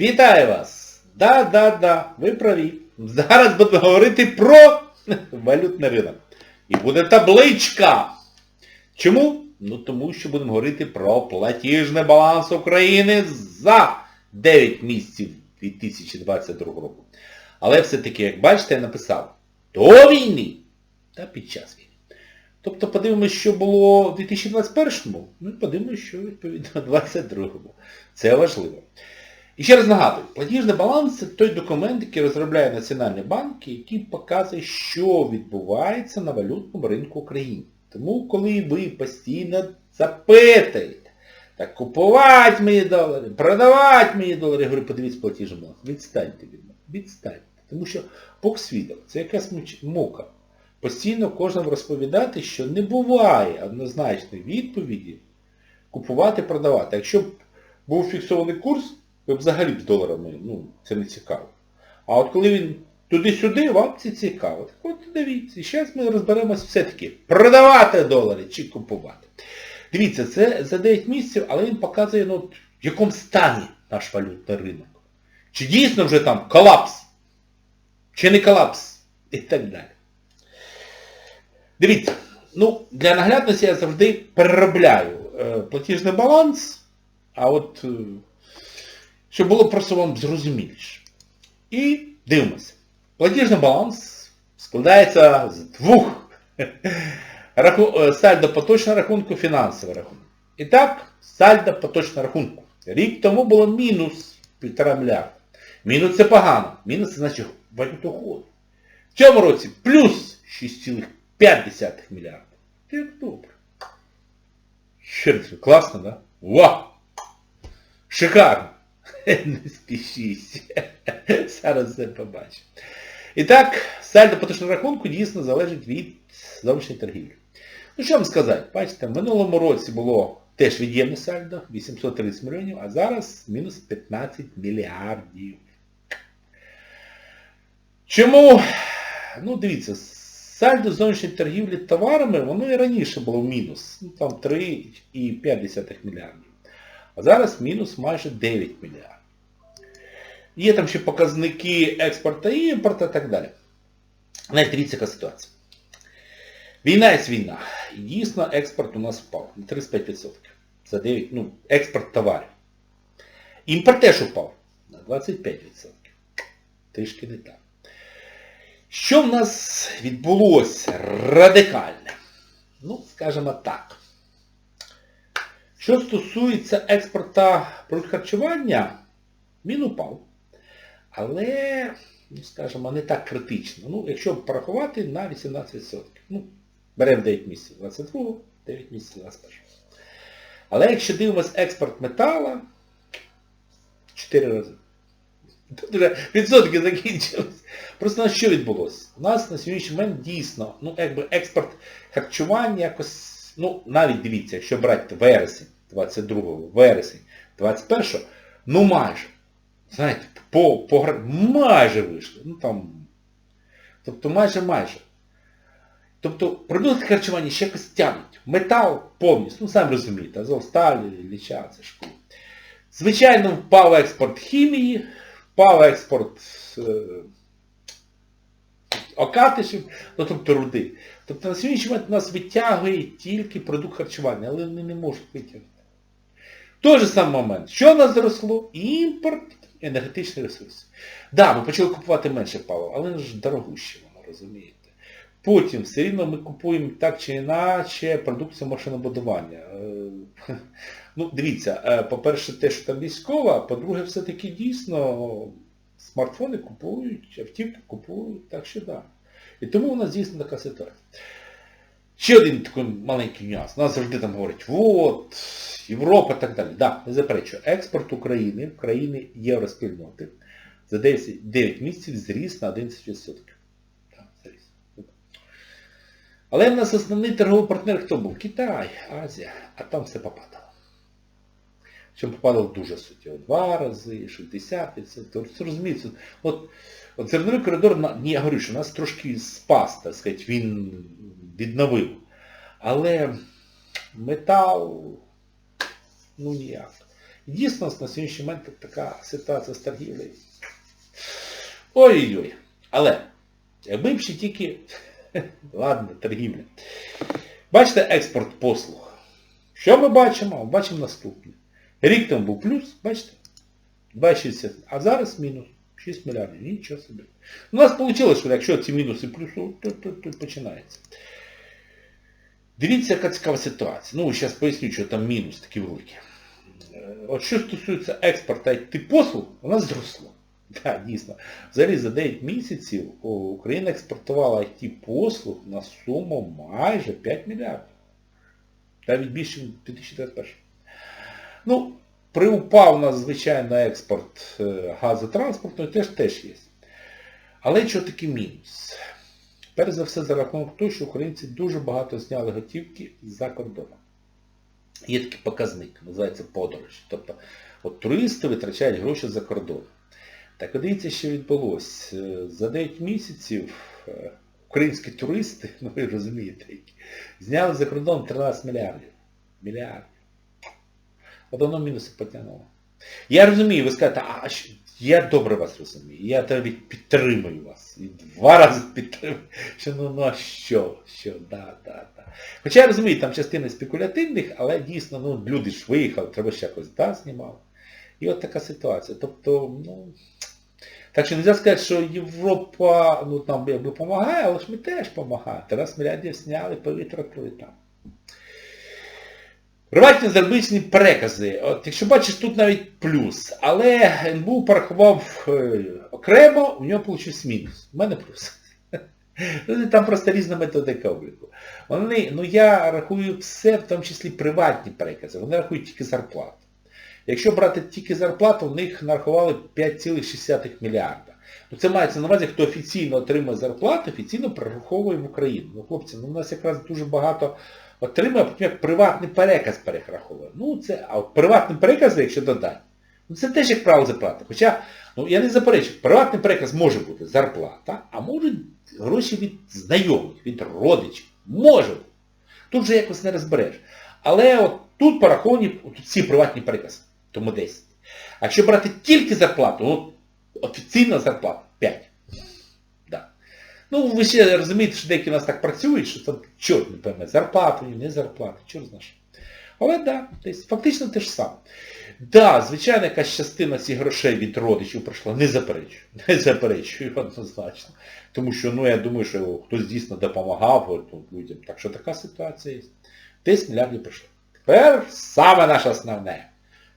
Вітаю вас! Да-да-да, ви праві. Зараз будемо говорити про валютний ринок. І буде табличка. Чому? Ну тому що будемо говорити про платіжний баланс України за 9 місяців 2022 року. Але все-таки, як бачите, я написав до війни та під час війни. Тобто подивимось, що було в 2021-му, ну і подивимось, що відповідно в 2022-му. Це важливо. І ще раз нагадую, платіжний баланс це той документ, який розробляє Національний банк, який показує, що відбувається на валютному ринку України. Тому, коли ви постійно запитуєте, так купувати мені долари, продавати мені долари, я говорю, подивіться платіжний баланс. Відстаньте від мене. Відстаньте. Тому що Бог свідок, це якась мука. Постійно кожному розповідати, що не буває однозначної відповіді купувати, продавати. Якщо був фіксований курс, ви взагалі з доларами, ну, це не цікаво. А от коли він туди-сюди, вам це цікаво. Так от дивіться, і зараз ми розберемось все-таки, продавати долари чи купувати. Дивіться, це за 9 місяців, але він показує, ну, в якому стані наш валютний ринок. Чи дійсно вже там колапс, чи не колапс, і так далі. Дивіться, ну, для наглядності я завжди переробляю е, платіжний баланс, а от, е, щоб було просто вам зрозуміліше. І дивимося. Платіжний баланс складається з двох е, сальдо поточного рахунку, фінансового рахунку. І так, сальдо поточного рахунку. Рік тому було мінус 1,5 мільярда. Мінус це погано. Мінус це значить валютоход. В цьому році плюс 6,5 мільярда. Як добре. Ще раз, класно, да? Вау! Шикарно! Не спішись. Зараз все побачимо. І так, сальдо поточного рахунку дійсно залежить від зовнішньої торгівлі. Ну що вам сказати, бачите, в минулому році було теж від'ємне сальдо, 830 мільйонів, а зараз мінус 15 мільярдів. Чому? Ну, дивіться, сальдо зовнішньої торгівлі товарами, воно і раніше було мінус. Ну, там 3,5 мільярдів. А зараз мінус майже 9 мільярдів. Є там ще показники експорту і імпорту і так далі. Навіть дивіться, ситуація. Війна є війна. Дійсно експорт у нас впав на 35%. За 9, ну, експорт товарів. Імпорт теж упав на 25%. Трішки не так. Що в нас відбулося радикальне? Ну, скажімо так. Що стосується експорту продуктів харчування, він упав. Але, ну, скажімо, не так критично. Ну, якщо порахувати на 18%. Ну, беремо 9 місяців 22, 9 місяців 21. Але якщо дивимося експорт метала, 4 рази. Тут вже відсотки закінчились. Просто у нас що відбулося? У нас на сьогоднішній момент дійсно, ну якби експорт харчування якось, ну навіть дивіться, якщо брати вересень 22-го, вересень 21-го, ну майже. Знаєте, по, по майже вийшло. Ну там. Тобто майже майже. Тобто продукти харчування ще якось тягнуть. Метал повністю, ну самі розумієте, Азовсталь, Ліча, це школа. Звичайно, впав експорт хімії, впав експорт е, окатишів, ну тобто руди. Тобто на сьогоднішній момент нас витягує тільки продукт харчування, але вони не можуть витягнути. Той же самий момент, що в нас зросло? Імпорт енергетичних ресурсів. Так, да, ми почали купувати менше палива, але ж дорогуще воно, розумієте. Потім все рівно ми купуємо так чи іначе продукцію машинобудування. Е, Ну, дивіться, е, по-перше, те, що там військова, по-друге, все-таки дійсно смартфони купують, автівки купують, так що так. Да. І тому у нас дійсно така ситуація. Ще один такий маленький нюанс. Нас завжди там говорять, от, Європа і так далі. Так, да, не заперечую. Експорт України в країни євроспільноти за 10, 9 місяців зріс на 11%. Так, зріс. Але в нас основний торговий партнер хто був? Китай, Азія, а там все попадало. Що попадало дуже суттєво. Два рази, 60%. Тобто, розумієте, от, от зерновий коридор, ні, я говорю, що нас трошки спас, так сказати, він відновив. Але метал, ну ніяк. Дійсно на сьогоднішній момент така ситуація з торгівлею. Ой-ой-ой. Але, якби б ще тільки, ладно, торгівля. Бачите експорт послуг. Що ми бачимо? Бачимо наступне. Рік там був плюс, бачите? 2,60. А зараз мінус. 6 мільярдів. Нічого собі. У нас вийшло, що якщо ці мінуси плюсу, то, то, то починається. Дивіться, яка цікава ситуація. Ну, зараз поясню, що там мінус такий великий. Е, От що стосується експорту IT послуг, у нас зросло. Так, дійсно. Взагалі за 9 місяців Україна експортувала IT послуг на суму майже 5 мільярдів. Навіть більше, ніж 2021. Ну, приупав у нас, звичайно, експорт е, газотранспортної теж теж є. Але що таки мінус? Перш за все за рахунок того, що українці дуже багато зняли готівки за кордоном. Є такий показник, називається подорож. Тобто от туристи витрачають гроші за кордон. Так от дивіться, що відбулося. Е, За 9 місяців е, українські туристи, ну ви розумієте, зняли за кордон 13 мільярдів. Мільярдів. От воно мінуси потягнуло. Я розумію, ви скажете, а що? я добре вас розумію, я навіть підтримую вас. І два рази підтримую. Що ну, ну а що? Що, да, да, да. Хоча я розумію, там частина спекулятивних, але дійсно, ну, люди ж виїхали, треба ще якось да, знімали. І от така ситуація. Тобто, ну... Так що не можна сказати, що Європа ну, якби допомагає, але ж ми теж допомагаємо. 13 мільярдів зняли, повітратили там. Приватні заробітні перекази. От, якщо бачиш, тут навіть плюс. Але НБУ порахував е, окремо, у нього вийшов мінус. У мене плюс. Ну, Там просто різна методика обліку. Вони, ну я рахую все, в тому числі приватні перекази. Вони рахують тільки зарплату. Якщо брати тільки зарплату, в них нарахували 5,6 мільярда. Ну це мається на увазі, хто офіційно отримує зарплату, офіційно прораховує в Україну. Ну, хлопці, ну у нас якраз дуже багато отримує, як приватний переказ перераховує. Ну це, а приватний переказ, якщо додати, ну це теж як право зарплати. Хоча, ну я не заперечую, приватний переказ може бути зарплата, а можуть гроші від знайомих, від родичів. Може бути. Тут вже якось не розбереш. Але от тут пораховані от всі приватні перекази, тому 10. А якщо брати тільки зарплату, ну офіційна зарплата 5. Ну, ви ще розумієте, що деякі у нас так працюють, що там чорт не пойме, зарплату, не зарплату, чорт знаєш. Але так, да, десь фактично те ж саме. Да, звичайно, якась частина цих грошей від родичів прийшла, не заперечую. Не заперечую однозначно. Тому що, ну, я думаю, що хтось дійсно допомагав людям. Так що така ситуація є. 10 мільярдів прийшло. Тепер саме наше основне.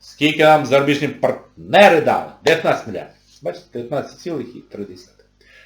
Скільки нам зарубіжні партнери дали? 19 мільярдів. Бачите, 19,3.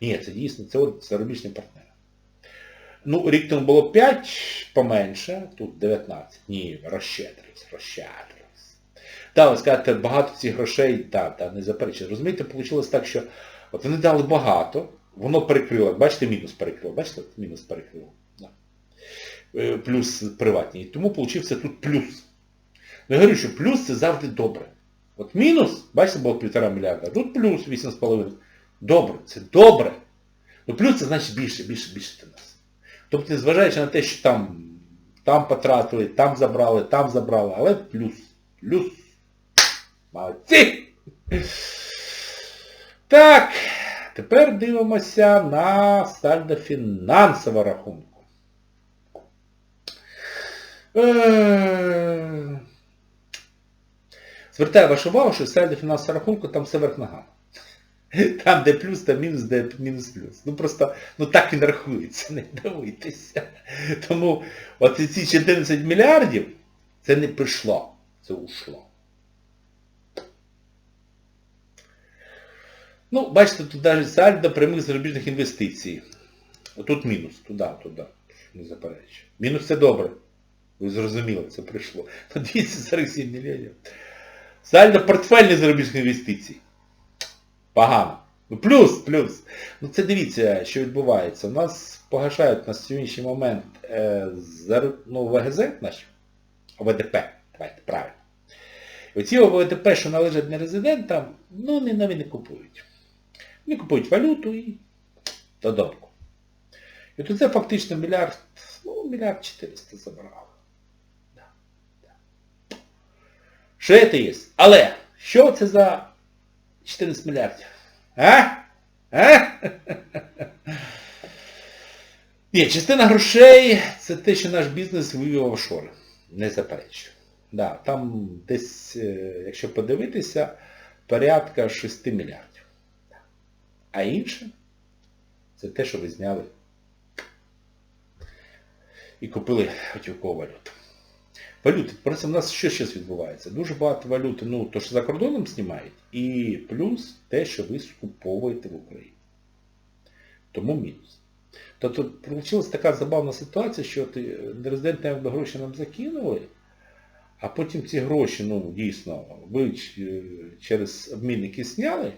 Ні, це дійсно, це зарубіжні партнери. Ну, рік тому було 5 поменше, тут 19. Ні, розщедрився, розщедрився. Так, ви скажете, багато цих грошей, так, так, не заперечую. Розумієте, вийшло так, що от вони дали багато, воно перекрило, бачите, мінус перекрило, бачите, мінус перекрило. Да. Е, Плюс приватні. Тому получився тут плюс. Ну, я говорю, що плюс це завжди добре. От мінус, бачите, було півтора мільярда, тут плюс 8,5. Добре, це добре. Ну плюс це значить більше, більше, більше для нас. Тобто, незважаючи на те, що там, там потратили, там забрали, там забрали, але плюс. Плюс. Молодці! Так, тепер дивимося на сальдо фінансового рахунку. Е, Звертаю вашу увагу, що сальдо фінансового рахунку там все верх ногами. Там, де плюс, там мінус, де мінус плюс. Ну просто, ну так не рахується, не дивуйтеся. Тому от ці 14 мільярдів, це не прийшло, це ушло. Ну, бачите, тут навіть сальдо прямих зарубіжних інвестицій. Отут мінус, туди, туди. Не заперечую. Мінус це добре. Ви зрозуміли, це прийшло. На 247 мільйонів. Сальдо портфельних зарубіжних інвестицій. Погано. Ну плюс, плюс. Ну це дивіться, що відбувається. У нас погашають на сьогоднішній момент е, зар... ну, ВГЗ наші, ОВДП, давайте, правильно. Оці ОВДП, що належать не резидентам, ну не навіть не купують. Вони купують валюту і додатку. І то це фактично мільярд, ну, мільярд 400 забрали. Да. Да. що це є. Але, що це за 14 мільярдів? А? А? Ні, частина грошей це те, що наш бізнес вивів в офшори. Не заперечую. Да, там десь, е, якщо подивитися, порядка 6 мільярдів. А інше це те, що ви зняли і купили готівкову валюту. Валюти, просто в нас що зараз відбувається? Дуже багато валюти, ну, то, що за кордоном знімають, і плюс те, що ви скуповуєте в Україні. Тому мінус. Тобто вийшла така забавна ситуація, що ти, резиденти гроші нам закинули, а потім ці гроші, ну, дійсно, ви через обмінники зняли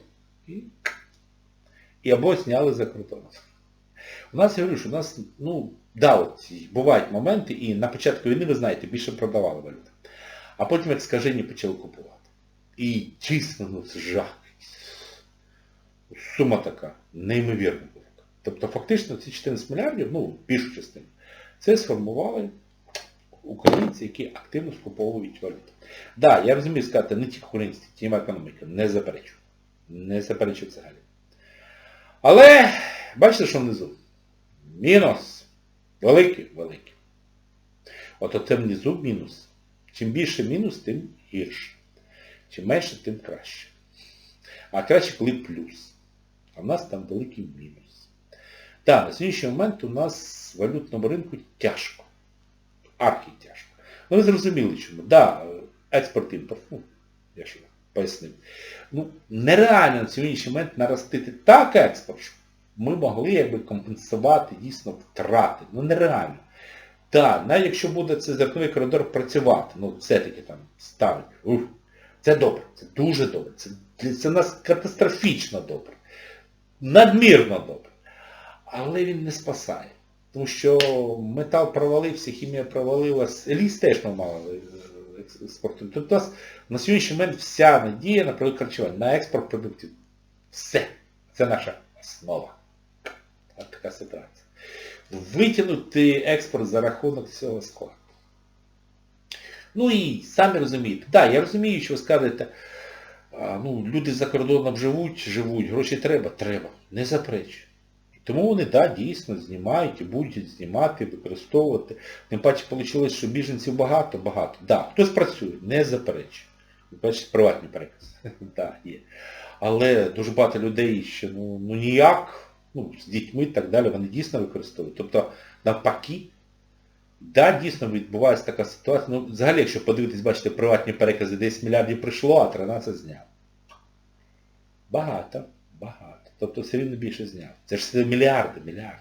і, і або зняли за кордоном. У нас, я говорю, що у нас, ну, да, от бувають моменти, і на початку війни, ви знаєте, більше продавали валюту. А потім як скажені почали купувати. І чесно, ну це жах. Сума така, неймовірна велика. Тобто фактично ці 14 мільярдів, ну, більшу частину, це сформували українці, які активно скуповують валюту. Так, да, я розумію сказати, не тільки українці, тіма економіка, не заперечу. Не заперечу взагалі. Але бачите, що внизу? Мінус. Великий, великий. От оце внизу мінус. Чим більше мінус, тим гірше. Чим менше, тим краще. А краще, коли плюс. А в нас там великий мінус. Так, на сьогоднішній момент у нас в валютному ринку тяжко. Архі тяжко. Ну ви зрозуміли чому. Да, експорт-імпорт, ну, я ж пояснив. Ну, нереально на сьогоднішній момент наростити так експорт, ми могли якби компенсувати дійсно втрати. Ну нереально. Так, навіть якщо буде цей зерновий коридор працювати, ну все-таки там ставить. Ух, це добре, це дуже добре. Це для нас катастрофічно добре. Надмірно добре. Але він не спасає. Тому що метал провалився, хімія провалилась, ліс теж ми мали експорту. Тобто у нас на сьогоднішній момент вся надія на продукт харчування, на експорт продуктів. Все. Це наша основа. Така ситуація. Витягнути експорт за рахунок цього складу. Ну і самі розумієте. Так, да, я розумію, що ви скажете, ну, люди за кордоном живуть, живуть, гроші треба, треба. Не заперечую. Тому вони, да, дійсно, знімають і будуть знімати, використовувати. Тим паче вийшло, що біженців багато, багато. Да, хтось працює, не заперечую. Бачите, приватні перекази. да, є. Але дуже багато людей ще ну, ну ніяк, ну, з дітьми і так далі, вони дійсно використовують. Тобто, навпаки, да, дійсно відбувається така ситуація. Ну, взагалі, якщо подивитись, бачите, приватні перекази 10 мільярдів прийшло, а 13 зняв. Багато, багато. Тобто все рівно більше зняв. Це ж все мільярди, мільярди.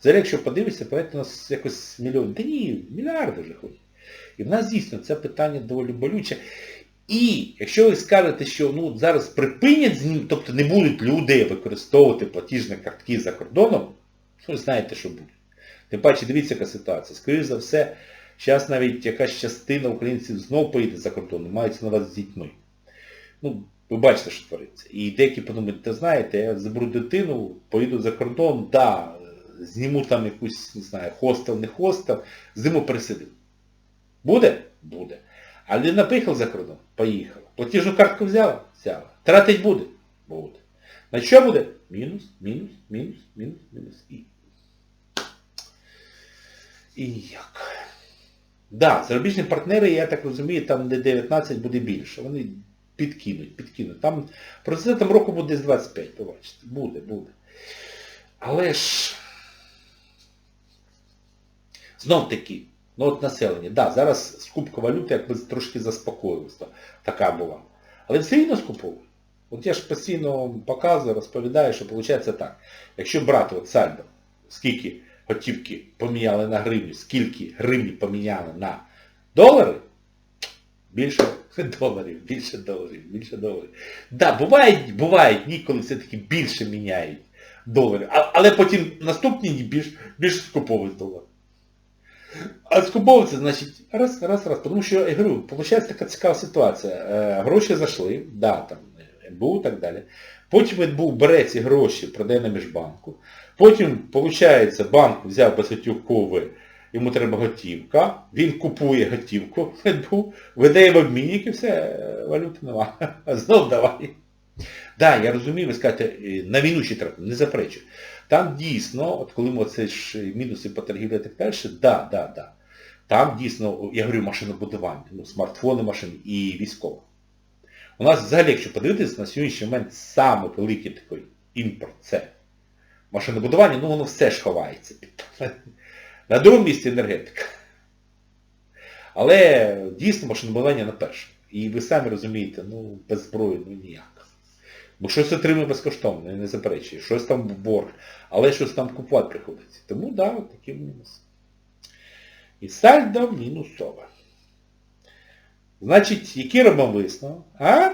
Взагалі, якщо подивитися, у нас якось мільйон. Та ні, мільярди вже ходять. І в нас дійсно це питання доволі болюче. І якщо ви скажете, що ну, зараз припинять з ним, тобто не будуть люди використовувати платіжні картки за кордоном, то ви знаєте, що буде. Тим паче, дивіться, яка ситуація. Скоріше за все, зараз навіть якась частина українців знов поїде за кордон, мається на вас з дітьми. Ну, ви бачите, що твориться. І деякі подумають, ти знаєте, я заберу дитину, поїду за кордон, да, зніму там якусь, не знаю, хостел, не хостел, зиму пересидив. Буде? Буде. А людина поїхала за кордон? Поїхала. Платіжну картку взяла? Взяла. Тратить буде? Буде. На що буде? Мінус, мінус, мінус, мінус, мінус. І. І як? Да, зарубіжні партнери, я так розумію, там де 19 буде більше. Вони підкинуть, підкинуть. Там процентом року буде десь 25, побачите. Буде, буде. Але ж знов таки, ну от населення, да, зараз скупка валюти якби трошки заспокоїлася, така була. Але все рівно скуповують. От я ж постійно показую, розповідаю, що виходить так. Якщо брати от сальдо, скільки готівки поміняли на гривню, скільки гривні поміняли на долари, більше доларів, більше доларів, більше доларів. Так, да, бувають, бувають дні, коли все-таки більше міняють долари, а, але потім наступні дні більш, більше скуповують долари. А скуповується, значить, раз, раз, раз. Тому що, я говорю, виходить така цікава ситуація. Е, гроші зайшли, да, там, МБУ і так далі. Потім НБУ бере ці гроші, продає на міжбанку. Потім, виходить, банк взяв безготівкові йому треба готівка, він купує готівку, ну, видає в обмінник і все, е, валюти нема. Знов давай. Так, да, я розумію, ви скажете, е, на війну ще треба, не заперечую. Там дійсно, от коли ми оце ж мінуси по торгівлі і так далі, да, да, да. Там дійсно, я говорю, машинобудування, ну, смартфони машини і військово. У нас взагалі, якщо подивитися, на сьогоднішній момент саме великий такий імпорт це машинобудування, ну воно все ж ховається. На другому місці енергетика. Але дійсно машинобудування на першому. І ви самі розумієте, ну, без зброї, ну ніяк. Бо щось отримує безкоштовно, я не заперечую, щось там в борг, але щось там купувати приходиться. Тому да, от такий мінус. І сальдо мінусове. Значить, який робимо висновок? А?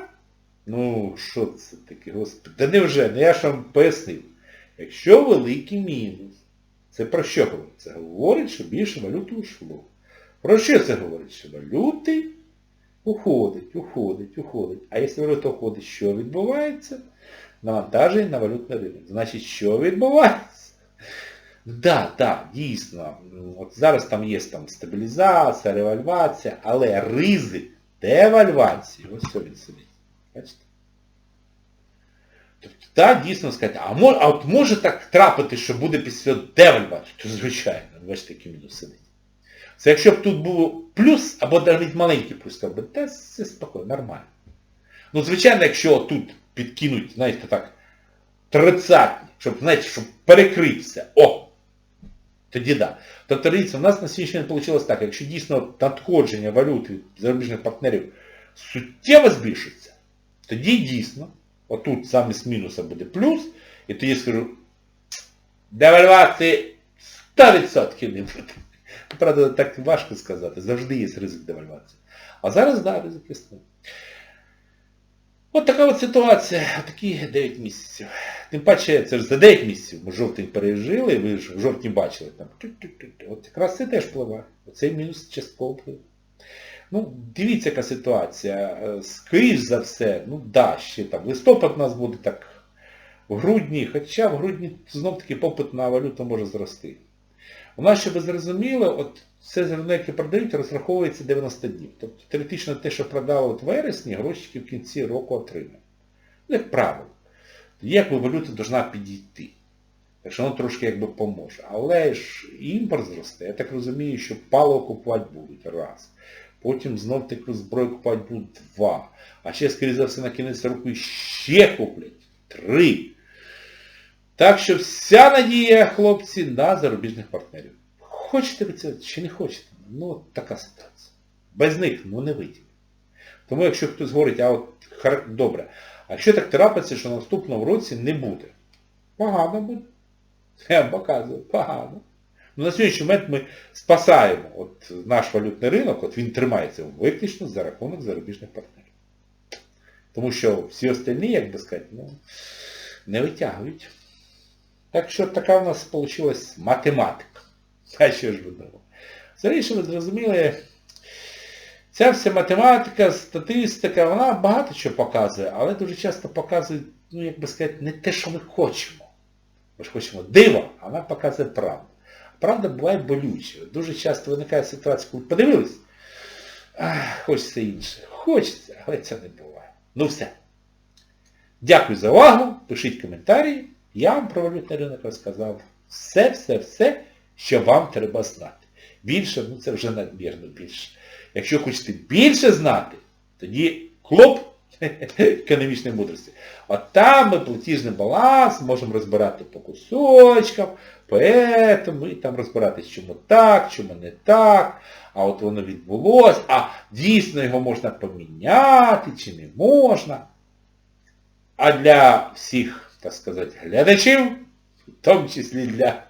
Ну, що це таке, господи? Та невже, ну я ж вам пояснив. Якщо великий мінус, це про що говорить? Це говорить, що більше валюти ушло. Про що це говорить? Що валюти уходить, уходить, уходить. А якщо валюта уходить, що відбувається? Навантаження на валютний ринок. Значить, що відбувається? Да, да, дійсно. От зараз там є там стабілізація, ревальвація, але ризик девальвації, ось що він сидить. Бачите? Тобто, так, дійсно сказати, а, мож, а от може так трапити, що буде після девальвації? То звичайно, бачите, який мінус сидить. Це якщо б тут був плюс, або навіть маленький плюс, то би, те все спокійно, нормально. Ну, звичайно, якщо тут підкинуть, знаєте, так, тридцятні, щоб, знаєте, щоб перекрити все. О! Тоді да. Тобто, дивіться, у нас на сьогоднішній день вийшло так, якщо дійсно надходження валюти зарубіжних партнерів суттєво збільшиться, тоді дійсно, отут замість мінуса буде плюс, і тоді скажу, девальвації 100% не буде. Правда, так важко сказати, завжди є ризик девальвації. А зараз, да, ризик існує. От така от ситуація, такі 9 місяців. Тим паче, це ж за 9 місяців ми жовтень переїжджали, ви ж в жовтні бачили там. От якраз це теж впливає. Оцей мінус частково впливає. Ну, дивіться, яка ситуація. Скоріш за все, ну да, ще там. Листопад у нас буде так в грудні, хоча в грудні знов-таки попит на валюту може зрости. У нас, щоб ви зрозуміли, от все зерно, яке продають, розраховується 90 днів. Тобто теоретично те, що продали в вересні, грошики в кінці року отримають. Ну, як правило. Якби валюта повинна підійти. Так воно трошки якби поможе. Але ж імпорт зросте. Я так розумію, що паливо купувати будуть раз. Потім знов таку зброю купувати будуть два. А ще, скоріше за все, на кінець року ще куплять. Три. Так що вся надія, хлопці, на зарубіжних партнерів. Хочете ви це чи не хочете? Ну, така ситуація. Без них, ну, не вийде. Тому якщо хтось говорить, а от добре, а якщо так трапиться, що наступного році не буде? Погано буде. Я вам показую, погано. Ну, на сьогоднішній момент ми спасаємо от наш валютний ринок, от він тримається виключно за рахунок зарубіжних партнерів. Тому що всі остальні, як би сказати, ну, не витягують. Так що така в нас вийшла математика. А що ж ви думали? Взагалі, ви зрозуміли, ця вся математика, статистика, вона багато чого показує, але дуже часто показує, ну, як би сказати, не те, що ми хочемо. Ми ж хочемо диво, а вона показує правду. Правда буває болюча. Дуже часто виникає ситуація, коли подивились, хочеться інше. Хочеться, але це не буває. Ну все. Дякую за увагу. Пишіть коментарі. Я вам про валютний ринок розказав. Все-все-все, що вам треба знати. Більше, ну це вже надмірно більше. Якщо хочете більше знати, тоді клуб економічної мудрості. От там ми платіжний баланс можемо розбирати по кусочкам, поетому і там розбиратись, чому так, чому не так, а от воно відбулося, а дійсно його можна поміняти чи не можна. А для всіх, так сказати, глядачів, в тому числі для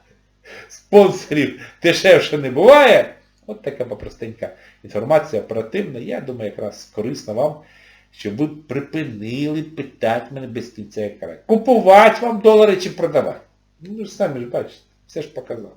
спонсорів дешевше не буває. От така попростенька інформація оперативна. Я думаю, якраз корисна вам, щоб ви припинили питати мене без кінця екрану. Купувати вам долари чи продавати. Ну ви ж самі ж бачите, все ж показав.